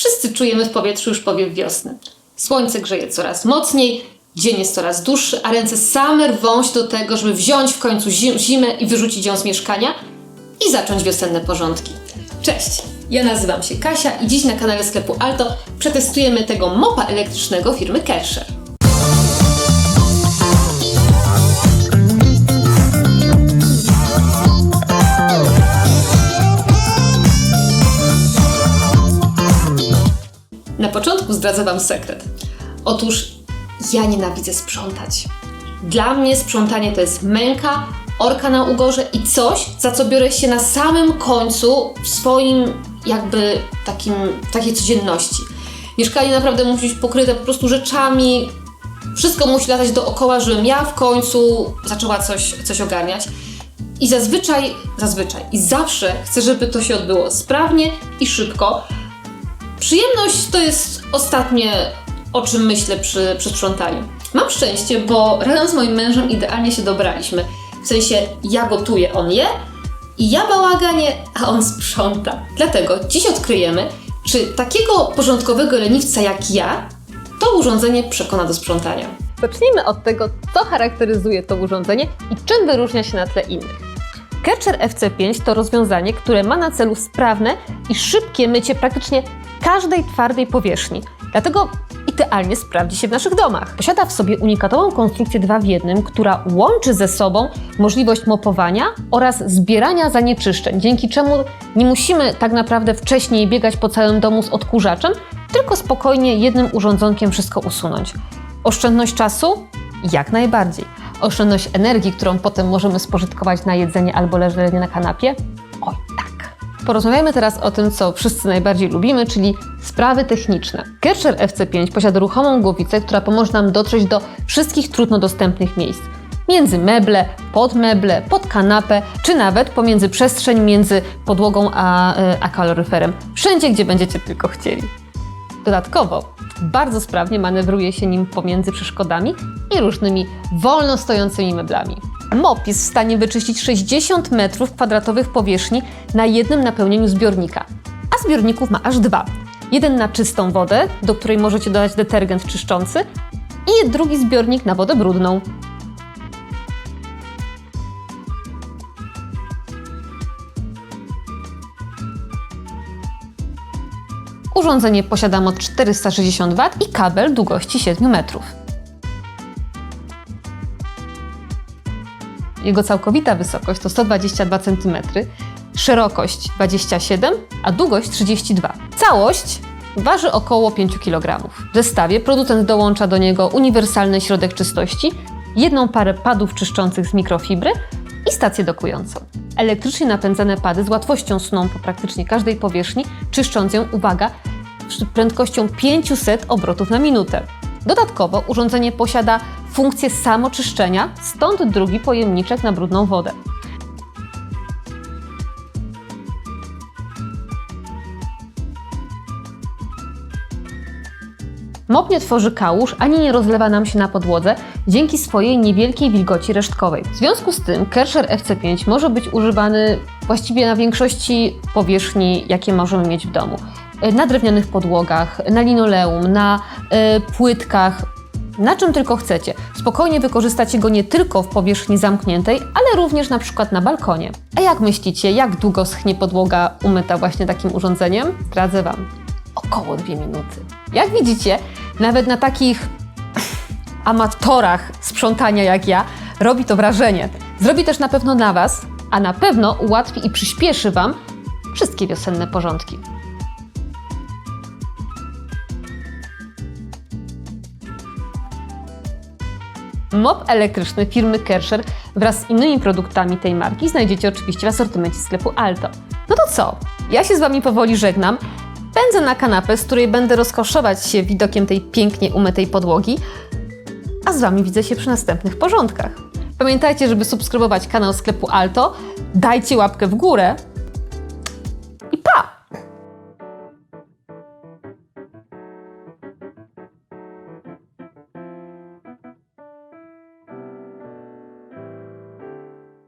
Wszyscy czujemy w powietrzu już powiew wiosny. Słońce grzeje coraz mocniej, dzień jest coraz dłuższy, a ręce same rwą się do tego, żeby wziąć w końcu zim, zimę i wyrzucić ją z mieszkania i zacząć wiosenne porządki. Cześć, ja nazywam się Kasia i dziś na kanale sklepu Alto przetestujemy tego mopa elektrycznego firmy Kerscher. Początku zdradzę Wam sekret. Otóż ja nienawidzę sprzątać. Dla mnie sprzątanie to jest męka, orka na ugorze i coś, za co biorę się na samym końcu w swoim jakby takim, takiej codzienności. Mieszkanie naprawdę musi być pokryte po prostu rzeczami, wszystko musi latać dookoła, żebym ja w końcu zaczęła coś, coś ogarniać. I zazwyczaj, zazwyczaj i zawsze chcę, żeby to się odbyło sprawnie i szybko, Przyjemność to jest ostatnie, o czym myślę przy, przy sprzątaniu. Mam szczęście, bo razem z moim mężem idealnie się dobraliśmy. W sensie ja gotuję, on je i ja bałaganie, a on sprząta. Dlatego dziś odkryjemy, czy takiego porządkowego leniwca jak ja to urządzenie przekona do sprzątania. Zacznijmy od tego, co charakteryzuje to urządzenie i czym wyróżnia się na tle innych. Kercher FC5 to rozwiązanie, które ma na celu sprawne i szybkie mycie praktycznie każdej twardej powierzchni. Dlatego idealnie sprawdzi się w naszych domach. Posiada w sobie unikatową konstrukcję 2 w 1, która łączy ze sobą możliwość mopowania oraz zbierania zanieczyszczeń, dzięki czemu nie musimy tak naprawdę wcześniej biegać po całym domu z odkurzaczem, tylko spokojnie jednym urządzonkiem wszystko usunąć. Oszczędność czasu? Jak najbardziej. Oszczędność energii, którą potem możemy spożytkować na jedzenie albo leżenie na kanapie? Porozmawiajmy teraz o tym, co wszyscy najbardziej lubimy, czyli sprawy techniczne. Kerscher FC5 posiada ruchomą głowicę, która pomoże nam dotrzeć do wszystkich trudno dostępnych miejsc. Między meble, pod meble, pod kanapę, czy nawet pomiędzy przestrzeń między podłogą a, e, a kaloryferem. Wszędzie, gdzie będziecie tylko chcieli. Dodatkowo bardzo sprawnie manewruje się nim pomiędzy przeszkodami i różnymi wolno stojącymi meblami. MOP jest w stanie wyczyścić 60 m2 powierzchni na jednym napełnieniu zbiornika, a zbiorników ma aż dwa. Jeden na czystą wodę, do której możecie dodać detergent czyszczący i drugi zbiornik na wodę brudną. Urządzenie posiada moc 460 W i kabel długości 7 metrów. Jego całkowita wysokość to 122 cm, szerokość 27, a długość 32. Całość waży około 5 kg. W zestawie producent dołącza do niego uniwersalny środek czystości, jedną parę padów czyszczących z mikrofibry i stację dokującą. Elektrycznie napędzane pady z łatwością sną po praktycznie każdej powierzchni, czyszcząc ją, uwaga, prędkością 500 obrotów na minutę. Dodatkowo urządzenie posiada funkcję samoczyszczenia, stąd drugi pojemniczek na brudną wodę. Mop nie tworzy kałuż ani nie rozlewa nam się na podłodze dzięki swojej niewielkiej wilgoci resztkowej. W związku z tym Kerscher FC5 może być używany właściwie na większości powierzchni, jakie możemy mieć w domu. Na drewnianych podłogach, na linoleum, na y, płytkach, na czym tylko chcecie. Spokojnie wykorzystacie go nie tylko w powierzchni zamkniętej, ale również na przykład na balkonie. A jak myślicie, jak długo schnie podłoga umyta właśnie takim urządzeniem? Zdradzę Wam. Około dwie minuty. Jak widzicie, nawet na takich amatorach sprzątania jak ja, robi to wrażenie. Zrobi też na pewno na Was, a na pewno ułatwi i przyspieszy Wam wszystkie wiosenne porządki. Mop elektryczny firmy Kerscher wraz z innymi produktami tej marki znajdziecie oczywiście w asortymencie sklepu Alto. No to co? Ja się z Wami powoli żegnam. Pędzę na kanapę, z której będę rozkoszować się widokiem tej pięknie umytej podłogi, a z Wami widzę się przy następnych porządkach. Pamiętajcie, żeby subskrybować kanał sklepu Alto, dajcie łapkę w górę